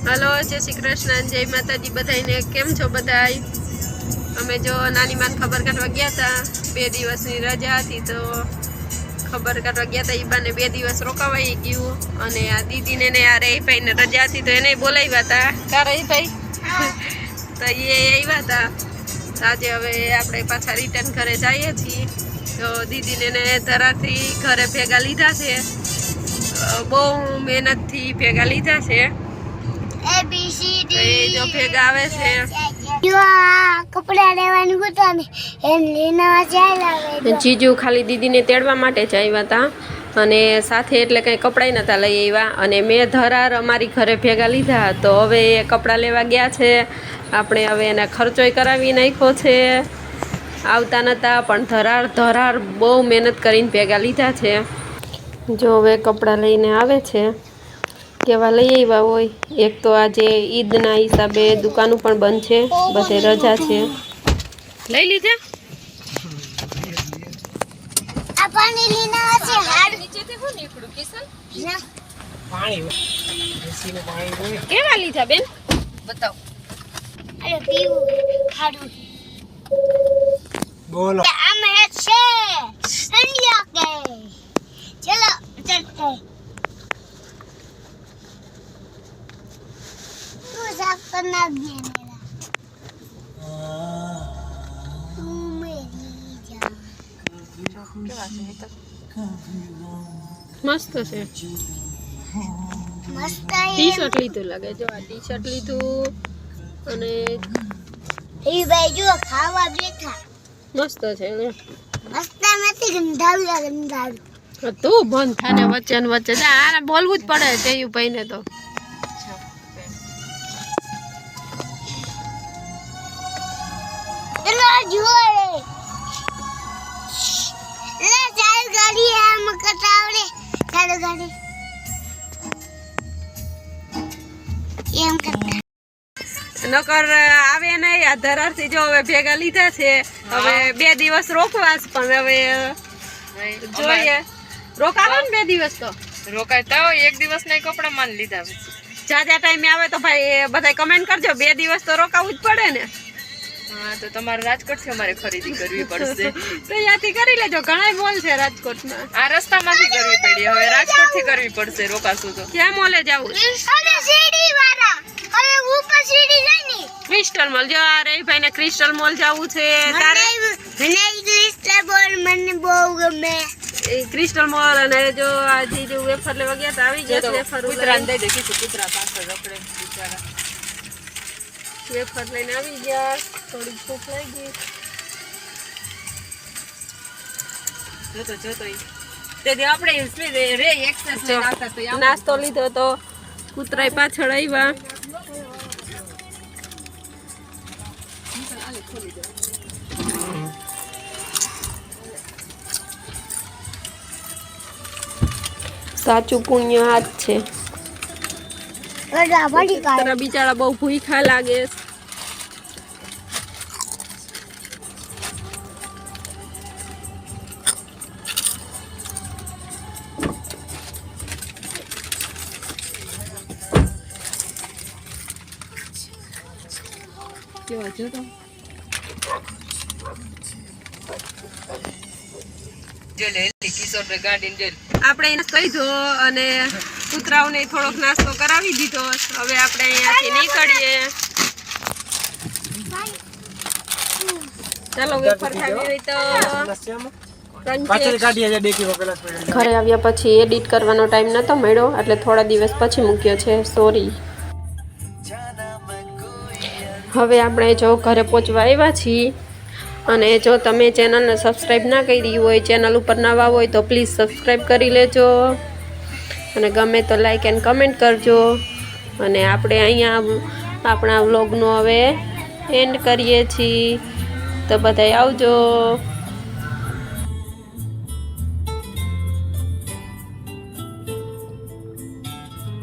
Hello, જય શ્રી કૃષ્ણ, જય માતાજી બધાને કેમ છો બધા અમે જો નાની માન ખબર કાઢવા ગયા હતા બે દિવસની રજા હતી તો ખબર કાઢવા ગયા હતા ઈબાને બાને બે દિવસ રોકાવાઈ ગયું અને આ દીદીને ને આ રહીભાઈને રજા હતી તો એને બોલાવ્યા હતા કા રહીભાઈ તો એ આવ્યા હતા આજે હવે આપણે પાછા રિટર્ન ઘરે જઈએ છીએ. તો દીદીને ને ધરાથી ઘરે ભેગા લીધા છે. બહુ મહેનતથી ભેગા લીધા છે. A B C D. એ જો ભેગા આવે છે કપડા લેવાનું હતું ને એમ લઈને ચાલ્યા જીજુ ખાલી દીદીને તેડવા માટે જ આવ્યા હતા અને સાથે એટલે કંઈ કપડાય નહોતા લઈ આવ્યા અને મેં ધરાર અમારી ઘરે ભેગા લીધા. તો હવે એ કપડાં લેવા ગયા છે. આપણે હવે એને ખર્ચોય કરાવી નાખ્યો છે. આવતા નહોતા પણ ધરાર ધરાર બહુ મહેનત કરીને ભેગા લીધા છે. જો હવે કપડાં લઈને આવે છે. કેવા લઈ આવ્યા હોય. એક તો આજે ઈદના હિસાબે દુકાનો પણ બંધ છે બધે રજા છે. લઈ લીધા? કેવા લીધા બેન? બોલો આમ હે છે સંડ્યા કે ચલો ચલતે તું સાફ કરના દે મેરા તું મેરી જાન મસ્ત છે મસ્ત ટી શર્ટ લીધું લાગે. જો આ ટી શર્ટ લીધું અને એ ભાઈ જો ખાવા બેઠા. મસ્ત છે ને. મસ્ત નથી ગંધાવ્યા ગંધાવ્યું તું બંધ થાને વચ્ચે વચ્ચે. આને બોલવું જ પડે તેયું ભાઈને તો. જોડે લે ચાલ ગાડી આમ કટાવડે ચાલ ગાડી. એમ કરતા. નકર આવે નહીં આ ધરારથી જો હવે ભેગા લીધા છે. હવે બે દિવસ રોકવાસ પણ હવે જોઈએ. રોકાવો ને બે દિવસ તો. રોકાતા હોય એક દિવસ ના કપડા માન લીધા. જાજા ટાઈમે આવે તો ભાઈ બધા કમેન્ટ કરજો. બે દિવસ તો રોકાવું જ પડે ને. હા તો તમારે રાજકોટથી અમારે ખરીદી કરવી પડશે. તો ત્યાંથી કરી લેજો ઘણા મોલ છે રાજકોટમાં. આ રસ્તામાંથી કરવી પડી હવે રાજકોટથી કરવી પડશે રોકાશું તો. ક્યાં મોલે જવું? અરે સીડી વાળા. અરે ઉપર સીડી જઈ ક્રિસ્ટલ મોલ જો આ રહી ભાઈ ને ક્રિસ્ટલ મોલ જવું છે તારે? મને ક્રિસ્ટલ મોલ મને બહુ ગમે. ક્રિસ્ટલ મોલ અને જો આ જે વેફર લેવા ગયા તો આવી ગયા વેફર કૂતરાને દઈ દે કીધું કૂતરા પાછળ રખડે બિચારા. વેફર લઈને આવી ગયા. થોડી ભૂખ લાગી. જોતો જોતો ઈ. આપણે રે એક્સેસ લઈને આવતા તો આમ નાસ્તો લીધો તો કૂતરાય પાછળ આવ્યા સાચું પુણ્ય હાથ છે. બિચારા બહુ ભૂખા લાગે કેવા જો આપણે એને કહીધો અને કૂતરાઓને થોડોક નાસ્તો કરાવી દીધો. હવે આપણે અહીંયાથી નીકળીએ. ચાલો વેફર ખાવી હોય તો ઘરે આવ્યા પછી એડિટ કરવાનો ટાઈમ નહોતો મળ્યો એટલે થોડા દિવસ પછી મૂક્યો છે. સોરી હવે આપણે જો ઘરે પહોંચવા આવ્યા છીએ અને જો તમે ચેનલને સબસ્ક્રાઈબ ના કરી હોય, ચેનલ ઉપર નવા હોય તો પ્લીઝ સબસ્ક્રાઈબ કરી લેજો. અને ગમે તો લાઈક એન્ડ કમેન્ટ કરજો. અને આપણે અહીંયા આપણા વ્લોગનો હવે એન્ડ કરીએ છીએ. તો બધાય આવજો.